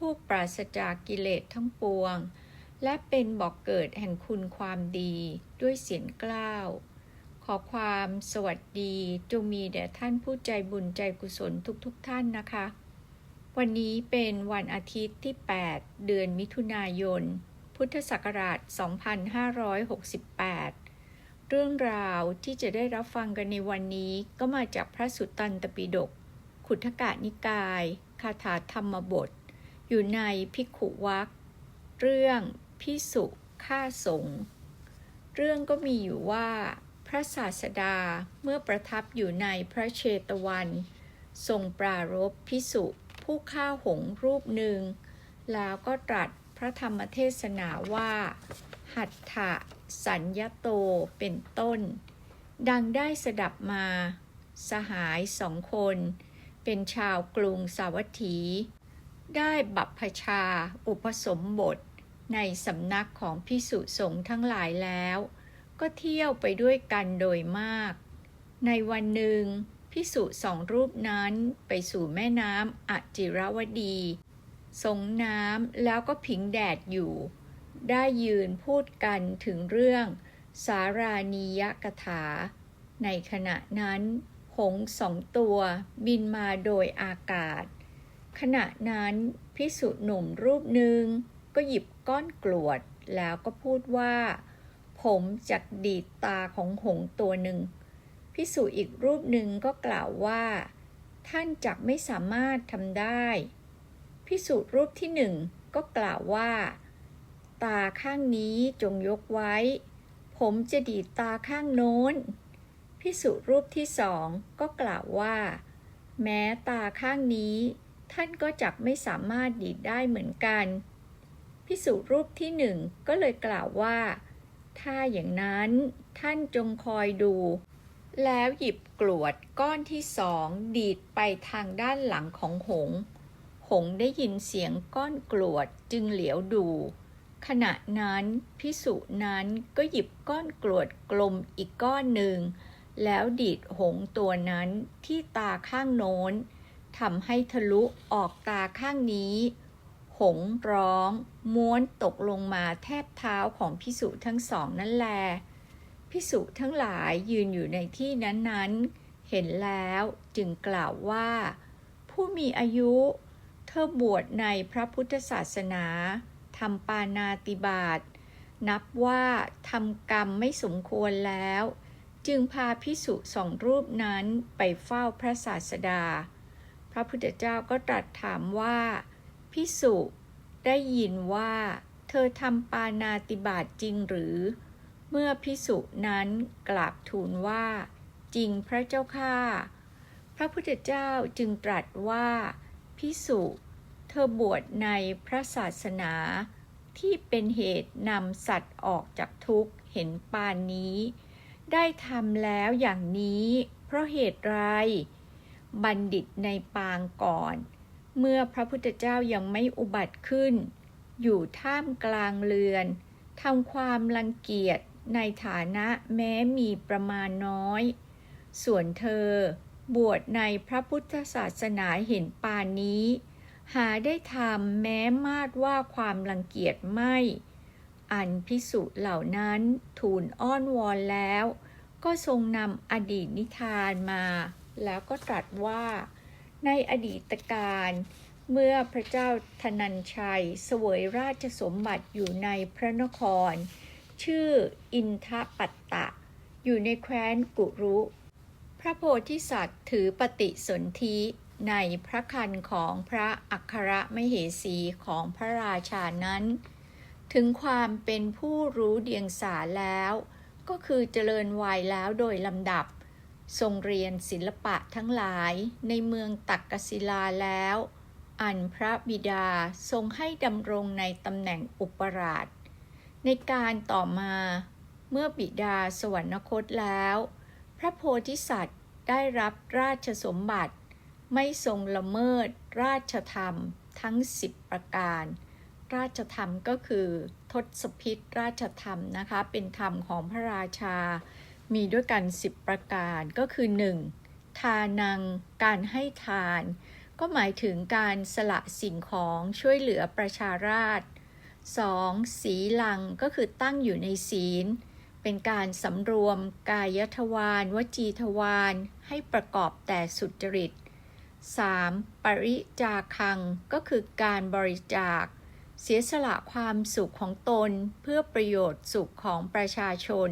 ผู้ปราศจากกิเลสทั้งปวง และเป็นบอกเกิดแห่งคุณความดีด้วยเสียงกล้าว ขอความสวัสดีจงมีแด่ท่านผู้ใจบุญใจกุศลทุกๆทท่านนะคะ วันนี้เป็นวันอาทิตย์ที่ 8 เดือนมิถุนายน พุทธศักราช 2568เรื่องราวที่จะได้รับฟังกันในวันนี้ก็มาจากพระสุตตันตปิฎกขุทกะนิกาย คาถาธรรมบท อยู่ในพิกขุวักเรื่องพิสุฆ่าสงเรื่องก็มีอยู่ว่าพระศาสดาเมื่อประทับอยู่ในพระเชตวัน ทรงปรารบพิสุผู้ฆ่าหงรูปหนึ่ง แล้วก็ตรัสพระธรรมเทศนาว่า หัตถะสัญญโตเป็นต้น ดังได้สดับมา สหายสองคน เป็นชาวกรุงสาวัตถี ได้บัพพชาอุปสมบท ในสำนักของพิสุสงฆ์ทั้งหลายแล้ว ก็เที่ยวไปด้วยกันโดยมาก ในวันหนึ่งพิสุสองรูปนั้นไปสู่แม่น้ำอจิรวดี สงน้ำแล้วก็ผิงแดดอยู่ ได้ยืนพูดกันถึงเรื่อง สารานียกถา ในขณะนั้น หงส์สองตัวบินมาโดยอากาศ ขณะนั้นพิสุหนุ่มรูปหนึ่งก็หยิบก้อนกรวดแล้วก็พูดว่า ผมจักดีดตาของหงส์ตัวหนึ่งพิสุอีกรูปหนึ่งก็กล่าวว่า ท่านจักไม่สามารถทำได้พิสุรูปที่หนึ่งก็กล่าวว่า ตาข้างนี้จงยกไว้ ผมจะดีดตาข้างโน้นพิสุรูปที่สองก็กล่าวว่า แม้ตาข้างนี้ ท่านก็จักไม่สามารถดีดได้เหมือนกัน พิสุรูปที่หนึ่งก็เลยกล่าวว่า ถ้าอย่างนั้นท่านจงคอยดู แล้วหยิบกรวดก้อนที่สองดีดไปทางด้านหลังของหง หงได้ยินเสียงก้อนกรวดจึงเหลียวดู ขณะนั้นพิสุนั้นก็หยิบก้อนกรวดกลมอีกก้อนหนึ่ง แล้วดีดหงตัวนั้นที่ตาข้างโน้น ทำให้ทะลุออกตาข้างนี้ หงร้อง ม้วนตกลงมาแทบเท้าของพิสุทั้งสองนั่นแล พิสุทั้งหลายยืนอยู่ในที่นั้นๆ เห็นแล้วจึงกล่าวว่า ผู้มีอายุ เธอบวชในพระพุทธศาสนาทำปานาติบาตนับว่าทำกรรมไม่สมควรแล้ว จึงพาพิสุสองรูปนั้นไปเฝ้าพระศาสดา พระพุทธเจ้าก็ตรัสถามว่า พิสุได้ยินว่า เธอทำปานาติบาตจริงหรือ เมื่อพิสุนั้นกราบทูลว่า จริงพระเจ้าข้าพระพุทธเจ้าจึงตรัสว่า พิสุเธอบวชในพระศาสนาที่เป็นเหตุนำสัตว์ออกจากทุกข์เห็นปานนี้ ได้ทำแล้วอย่างนี้ เพราะเหตุไร บัณฑิตในปางก่อน เมื่อพระพุทธเจ้ายังไม่อุบัติขึ้น อยู่ท่ามกลางเรือนทำความรังเกียจในฐานะแม้มีประมาณน้อย ส่วนเธอบวชในพระพุทธศาสนาเห็นปานนี้ หาได้ทำแม้มาดว่าความรังเกียจไม่ อันพิสุเหล่านั้นทูลอ้อนวอนแล้ว ก็ทรงนำอดีตนิทานมา แล้วก็ตรัสว่า ในอดีตการเมื่อพระเจ้าธนัญชัยเสวยราชสมบัติอยู่ในพระนคร ชื่ออินทปัตตะ อยู่ในแคว้นกุรุ พระโพธิสัตว์ถือปฏิสนธิในพระคันของพระอัครมเหสีของพระราชานั้น ถึงความเป็นผู้รู้เดียงสาแล้ว ก็คือเจริญวัยแล้วโดยลำดับ ทรงเรียนศิลปะทั้งหลายในเมืองตักกศิลาแล้ว อันพระบิดาทรงให้ดำรงในตำแหน่งอุปราช ในการต่อมาเมื่อบิดาสวรรคตแล้ว พระโพธิสัตว์ได้รับราชสมบัติ ไม่ทรงละเมิดราชธรรมทั้งสิบประการ ราชธรรมก็คือทศพิษราชธรรมนะคะ เป็นธรรมของพระราชา มีด้วยกันสิบประการก็คือ 1. ทานัง การให้ทาน ก็หมายถึงการสละสิ่งของช่วยเหลือประชาราษฎร์ 2. สีลังก็คือตั้งอยู่ในศีล เป็นการสำรวมกายทวารวจีทวารให้ประกอบแต่สุจริต 3. ปริจาคัง ก็คือการบริจาค เสียสละความสุขของตนเพื่อประโยชน์สุขของประชาชน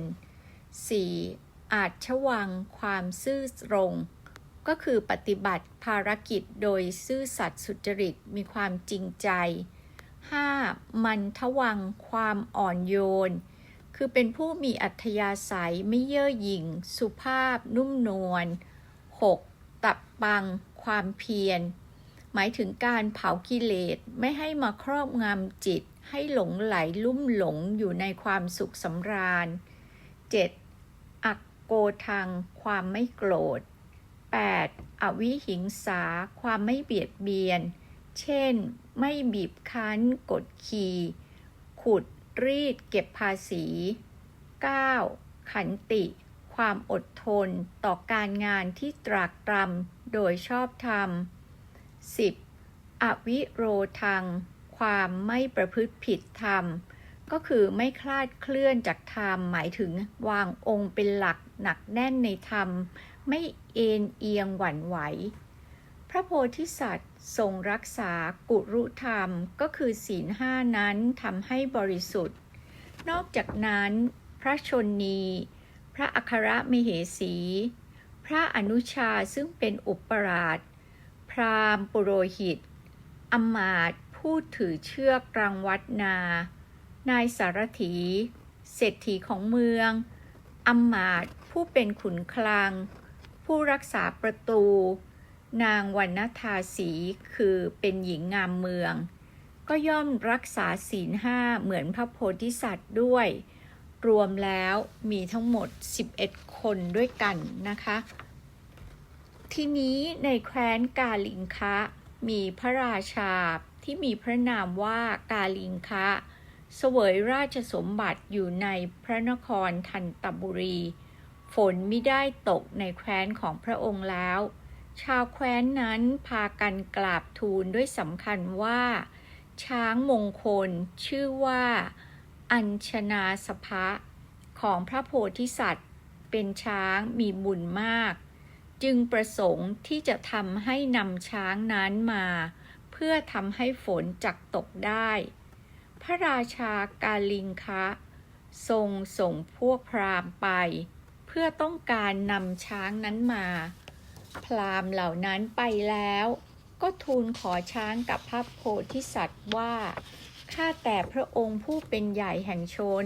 4. อาจชวังความซื่อตรง ก็คือปฏิบัติภารกิจโดยซื่อสัตย์สุจริตมีความจริงใจ 5. มันทวังความอ่อนโยน คือเป็นผู้มีอัธยาศัยไม่เย่อหยิ่ง สุภาพนุ่มนวล 6. ตับปัง ความเพียร หมายถึงการเผากิเลสไม่ให้มาครอบงำจิตให้หลงไหลลุ่มหลงอยู่ในความสุขสำราญ 7. อักโกทังความไม่โกรธ 8. อวิหิงสาความไม่เบียดเบียน เช่น ไม่บีบคั้น กดขี่ ขุด รีด เก็บภาษี 9. ขันติ ความอดทนต่อการงานที่ตรากตรำโดยชอบธรรม 10. อวิโรทัง ความไม่ประพฤติผิดธรรม ก็คือไม่คลาดเคลื่อนจากธรรมหมายถึงวางองค์เป็นหลักหนักแน่นในธรรม ไม่เอ็นเอียงหวั่นไหว พระโพธิสัตว์ทรงรักษากุรุธรรมก็คือศีลห้านั้นทำให้บริสุทธิ์ นอกจากนั้น พระชนนี พระอัครมเหสี พระอนุชาซึ่งเป็นอุปราช พราหมณ์ปุโรหิตอมาตผู้ถือเชือกรังวัดนา นายสารถี เศรษฐีของเมืองอำมาตผู้เป็นขุนคลัง ผู้รักษาประตู นางวรรณทาสีคือเป็นหญิงงามเมือง ก็ย่อมรักษาศีลห้าเหมือนพระโพธิสัตว์ด้วย รวมแล้วมีทั้งหมด 11 คนด้วยกันนะคะ ทีนี้ในแคว้นกาลิงคะ มีพระราชาที่มีพระนามว่ากาลิงคะ เสวยราชสมบัติอยู่ในพระนครทันตบุรี ฝนไม่ได้ตกในแคว้นของพระองค์แล้ว ชาวแคว้นนั้นพากันกราบทูลด้วยสำคัญว่า ช้างมงคลชื่อว่า อัญชนาสภะของพระโพธิสัตว์ เป็นช้างมีบุญมาก จึงประสงค์ที่จะทำให้นำช้างนั้นมา เพื่อทำให้ฝนจักตกได้ ระราชากาลิงคะ ทรงส่งพวกพราหมณ์ไป เพื่อต้องการนำช้างนั้นมา พราหมณ์เหล่านั้นไปแล้ว ก็ทูลขอช้างกับพระโพธิสัตว์ว่าข้าแต่พระองค์ผู้เป็นใหญ่แห่งชน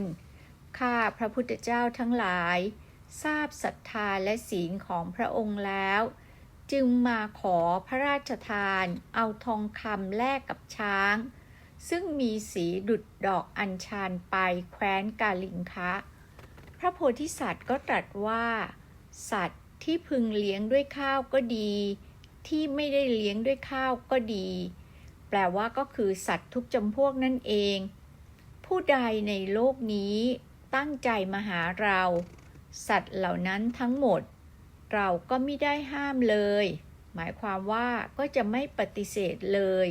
ข้าพระพุทธเจ้าทั้งหลาย ทราบศรัทธาและศีลของพระองค์แล้ว จึงมาขอพระราชทาน เอาทองคำแลกกับช้าง ซึ่งมีสีดุดดอกอัญชันไปแคว้นกาลิงคะ พระโพธิสัตว์ก็ตรัสว่า สัตว์ที่พึงเลี้ยงด้วยข้าวก็ดี ที่ไม่ได้เลี้ยงด้วยข้าวก็ดี แปลว่าก็คือสัตว์ทุกจำพวกนั่นเอง ผู้ใดในโลกนี้ตั้งใจมาหาเรา สัตว์เหล่านั้นทั้งหมด เราก็ไม่ได้ห้ามเลย หมายความว่าก็จะไม่ปฏิเสธเลย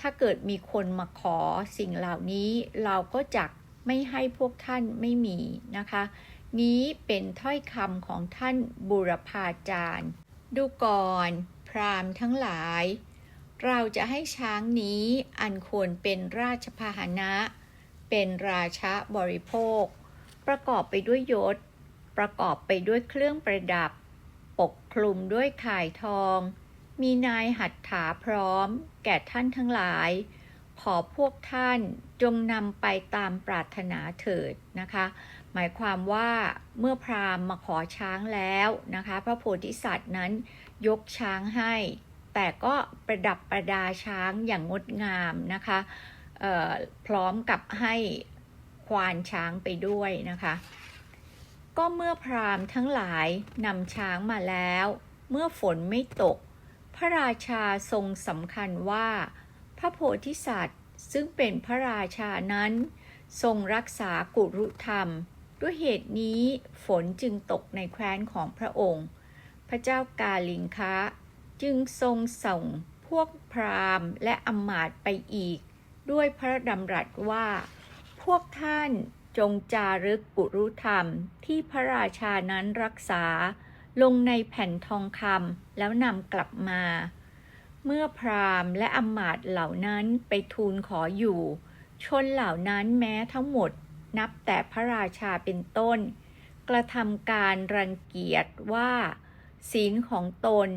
ถ้าเกิดมีคนมาขอสิ่งเหล่านี้เราก็จักไม่ให้พวกท่านไม่มีนะคะ นี้เป็นถ้อยคำของท่านบุรพาจารย์ ดูก่อนพรามทั้งหลาย เราจะให้ช้างนี้อันควรเป็นราชพาหนะ เป็นราชะบริโภค ประกอบไปด้วยยศ ประกอบไปด้วยเครื่องประดับ ปกคลุมด้วยข่ายทอง มีนายหัตถาพร้อม แก่ท่านทั้งหลาย ขอพวกท่านจงนำไปตามปรารถนาเถิดนะคะ หมายความว่าเมื่อพราหมณ์มาขอช้างแล้วนะคะ พระโพธิสัตว์นั้นยกช้างให้ แต่ก็ประดับประดาช้างอย่างงดงามนะคะพร้อมกับให้ควานช้างไปด้วยนะคะ ก็เมื่อพราหมณ์ทั้งหลายนำช้างมาแล้ว เมื่อฝนไม่ตก พระราชาทรงสำคัญว่า พระโพธิสัตว์ซึ่งเป็นพระราชานั้น ทรงรักษากุรุธรรม ด้วยเหตุนี้ฝนจึงตกในแคว้นของพระองค์ พระเจ้ากาลิงคะจึงทรงส่งพวกพราหมณ์และอำมาตย์ไปอีก ด้วยพระดำรัสว่า พวกท่านจงจารึกกุรุธรรมที่พระราชานั้นรักษา ลงในแผ่นทองคำแล้วนำกลับมา เมื่อพราหมณ์และอมาตย์เหล่านั้นไปทูลขออยู่ ชนเหล่านั้นแม้ทั้งหมดนับแต่พระราชาเป็นต้น กระทำการรังเกียจว่า ศีลของตน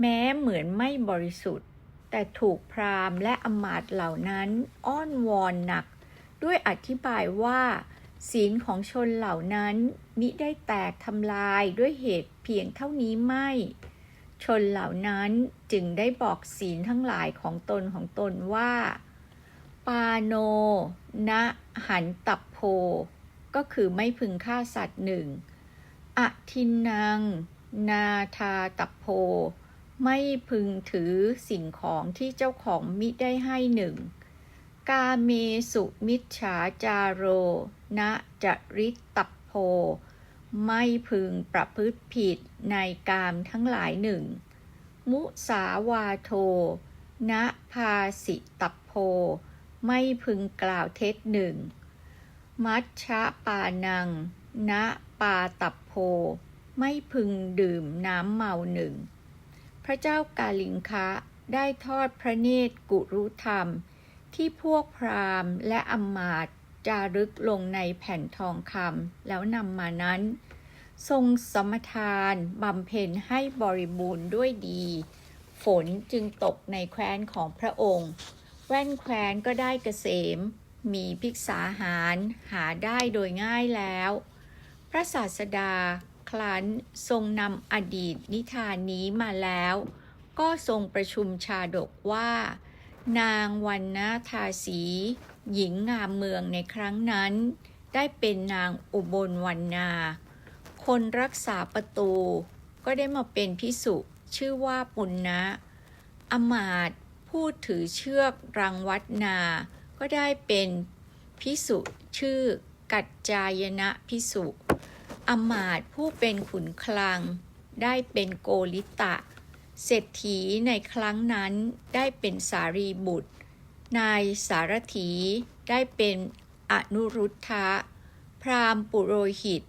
แม้เหมือนไม่บริสุทธิ์ แต่ถูกพราหมณ์และอมาตย์เหล่านั้นอ้อนวอนหนัก ด้วยอธิบายว่า ศีลของชนเหล่านั้นมิได้แตกทำลายด้วยเหตุ พียงเท่านี้ไม่ ชนเหล่านั้นจึงได้บอกศีลทั้งหลายของตนของตนว่า ปาโนนะหันตับโพ ก็คือไม่พึงฆ่าสัตว์หนึ่งอทินนางนาทาตับโพ ไม่พึงถือสิ่งของที่เจ้าของมิได้ให้หนึ่ง กาเมสุมิจฉาจาโร นะจริตตับโพ ไม่พึงประพฤติผิดในกามทั้งหลายหนึ่ง มุสาวาโท นะพาสิตับโพ ไม่พึงกล่าวเท็จหนึ่ง มัชชะปานังณปาตับโพ ไม่พึงดื่มน้ำเมาหนึ่ง พระเจ้ากาลิงคะได้ทอดพระเนตรกุรุธรรม ที่พวกพราหมณ์และอมาตย จารึกลงในแผ่นทองคำแล้วนำมานั้น ทรงสมทานบำเพ็ญให้บริบูรณ์ด้วยดี ฝนจึงตกในแคว้นของพระองค์ แว่นแคว้นก็ได้เกษม มีภิกษาหารหาได้โดยง่ายแล้ว พระศาสดาคลันทรงนำอดีตนิทานนี้มาแล้ว ก็ทรงประชุมชาดกว่า นางวันนาทาสี หญิงงามเมืองในครั้งนั้น ได้เป็นนางอุบลวันนาคนรักษาประตูก็ได้มาเป็นพิสุชื่อว่าปุณณะอมาตย์ผู้ถือเชือกรังวัดนา ก็ได้เป็นพิสุชื่อกัจจายนะพิสุอมาตย์ผู้เป็นขุนคลัง ได้เป็นโกลิตะ เศรษฐีในครั้งนั้นได้เป็นสารีบุตร นายสารถีได้เป็นอนุรุทธะ พราหมณ์ปุโรหิต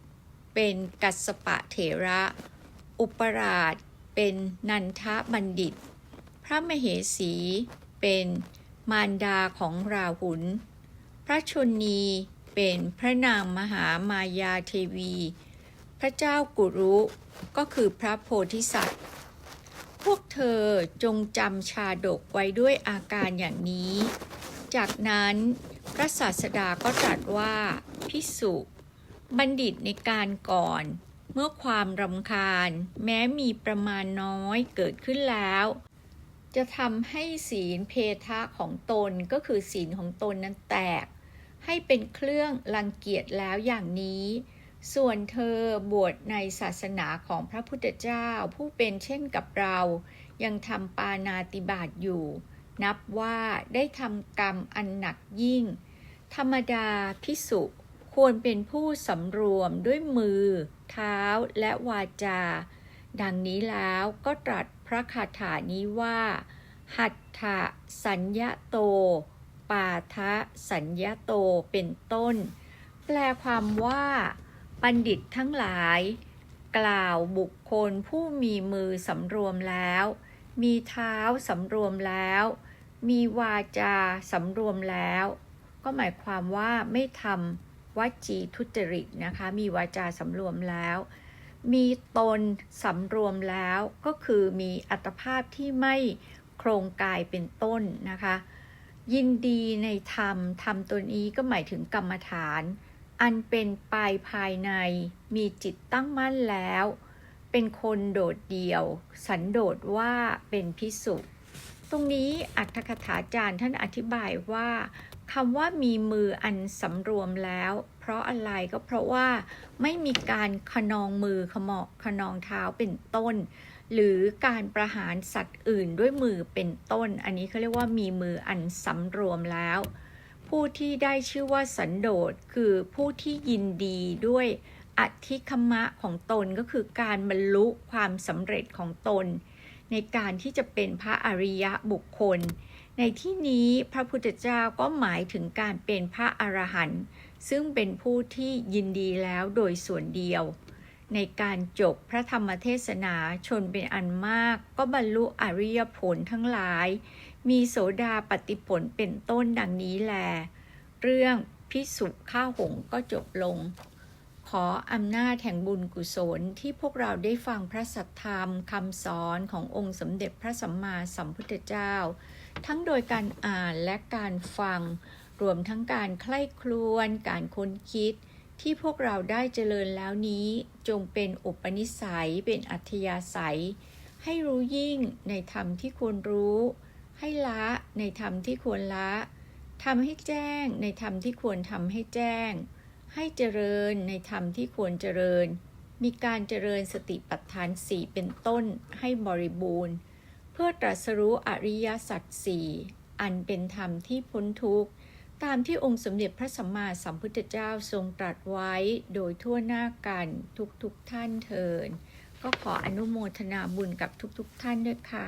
เป็นกัสปะเถระ อุปราช เป็นนันทบัณฑิต พระมเหสี เป็นมารดาของราหุล พระชนนีเป็นพระนางมหามายาเทวี พระเจ้ากุรุก็คือพระโพธิสัตว์ พวกเธอจงจำชาดกไว้ด้วยอาการอย่างนี้ จากนั้นพระศาสดาก็ตรัสว่าพิสุบัณฑิตในการก่อน เมื่อความรำคาญ แม้มีประมาณน้อยเกิดขึ้นแล้ว จะทำให้ศีลเพทะของตนก็คือศีลของตนนั้นแตก ให้เป็นเครื่องรังเกียจแล้วอย่างนี้ ส่วนเธอบวชในศาสนาของพระพุทธเจ้าผู้เป็นเช่นกับเรา ยังทำปานาติบาตอยู่ นับว่าได้ทำกรรมอันหนักยิ่ง ธรรมดาพิสุควรเป็นผู้สำรวมด้วยมือ เท้าและวาจา ดังนี้แล้วก็ตรัสพระคาถานี้ว่า หัตถะสัญญาโต ปาทะสัญญาโตเป็นต้น แปลความว่า บัณฑิตทั้งหลาย กล่าวบุคคลผู้มีมือสำรวมแล้ว มีเท้าสำรวมแล้ว มีวาจาสำรวมแล้ว ก็หมายความว่าไม่ทำวจีทุจริตนะคะ มีวาจาสำรวมแล้ว มีตนสำรวมแล้วก็คือมีอัตภาพที่ไม่โครงกายเป็นต้นนะคะ ยินดีในธรรมธรรมตัวนี้ก็หมายถึงกรรมฐาน อันเป็นปลายภายในมีจิตตั้งมั่นแล้ว เป็นคนโดดเดี่ยว สันโดษว่าเป็นพิสุตรงนี้อัตถกถาจารย์ท่านอธิบายว่าคำว่ามีมืออันสำรวมแล้ว เพราะอะไรก็เพราะว่าไม่มีการขนองมือขมอกขนองเท้าเป็นต้น หรือการประหารสัตว์อื่นด้วยมือเป็นต้น อันนี้เขาเรียกว่ามีมืออันสำรวมแล้ว ผู้ที่ได้ชื่อว่าสันโดษคือผู้ที่ยินดีด้วยอธิคมะของตนก็คือการบรรลุความสำเร็จของตน ในการที่จะเป็นพระอริยะบุคคล ในที่นี้พระพุทธเจ้าก็หมายถึงการเป็นพระอรหันต์ซึ่งเป็นผู้ที่ยินดีแล้วโดยส่วนเดียว ในการจบพระธรรมเทศนาชนเป็นอันมากก็บรรลุอริยผลทั้งหลาย มีโสดาปฏิผลเป็นต้นดังนี้แล เรื่องพิสุข้าหงก็จบลง ขออำนาจแห่งบุญกุศลที่พวกเราได้ฟังพระสัทธรรมคำสอนขององค์สมเด็จพระสัมมาสัมพุทธเจ้า ทั้งโดยการอ่านและการฟัง รวมทั้งการใคร่ครวญการค้นคิด ที่พวกเราได้เจริญแล้วนี้จงเป็นอุปนิสัยเป็นอัธยาศัย ให้รู้ยิ่งในธรรมที่ควรรู้ ให้ละในธรรมที่ควรละทำให้แจ้งในธรรมที่ควรทำให้แจ้ง ให้เจริญในธรรมที่ควรเจริญ มีการเจริญสติปัฏฐานสี่เป็นต้นให้บริบูรณ์ เพื่อตรัสรู้อริยสัจสี่อันเป็นธรรมที่พ้นทุกข์ ตามที่องค์สมเด็จพระสัมมาสัมพุทธเจ้าทรงตรัสไว้โดยทั่วหน้ากันทุกๆทท่านเทิน ก็ขออนุโมทนาบุญกับทุกๆทท่านด้วยค่ะ